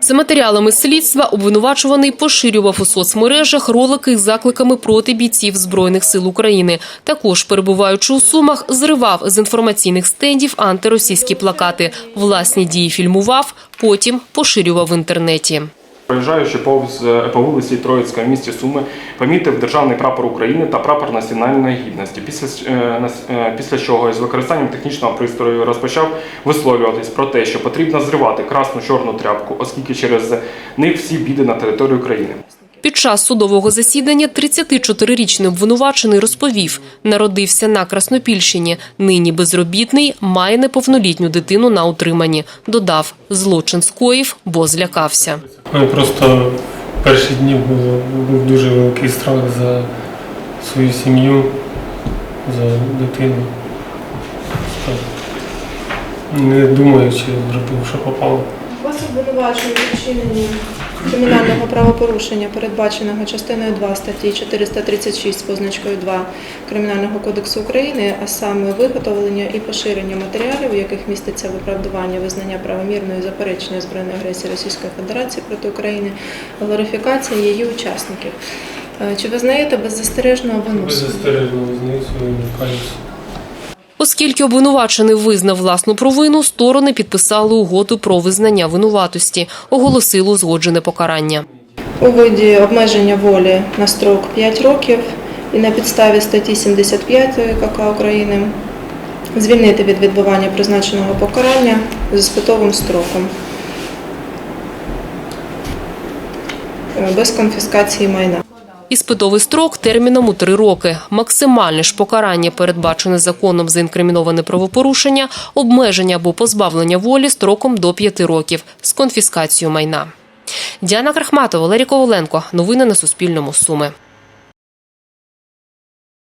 За матеріалами слідства обвинувачуваний поширював у соцмережах ролики з закликами проти бійців збройних сил України. Також, перебуваючи у сумах, зривав з інформаційних стендів антиросійські плакати. Власні дії фільмував, потім поширював в інтернеті. Проїжджаючи повз е, по вулиці Троїцька в місті Суми, помітив державний прапор України та прапор національної гідності. Після, е, е, після чого із використанням технічного пристрою розпочав висловлюватись про те, що потрібно зривати красну чорну тряпку, оскільки через них всі біди на території України. Під час судового засідання 34-річний обвинувачений розповів, народився на Краснопільщині, нині безробітний, має неповнолітню дитину на утриманні. Додав, злочин скоїв, бо злякався. Ну, просто перші дні було, був дуже великий страх за свою сім'ю, за дитину. Не думаючи, зробив, що попало. Вас обвинувачують у вчиненні кримінального правопорушення, передбаченого частиною 2 статті 436 з позначкою 2 Кримінального кодексу України, а саме виготовлення і поширення матеріалів, у яких міститься виправдування визнання правомірної заперечення збройної агресії Російської Федерації проти України, глорифікація її учасників. Е, Чи визнаєте беззастережного вину? Беззастережно визнаю свою каюсь. Оскільки обвинувачений визнав власну провину, сторони підписали угоду про визнання винуватості, оголосили узгоджене покарання. у виді обмеження волі на строк 5 років і на підставі статті 75 КК України звільнити від відбування призначеного покарання з іспитовим строком е, без конфіскації майна. Іспитовий строк терміном у три роки. Максимальне ж покарання, передбачене законом за інкриміноване правопорушення, обмеження або позбавлення волі строком до п'яти років з конфіскацією майна. Діана Крахматова, Валерій Коваленко. Новини на Суспільному. Суми.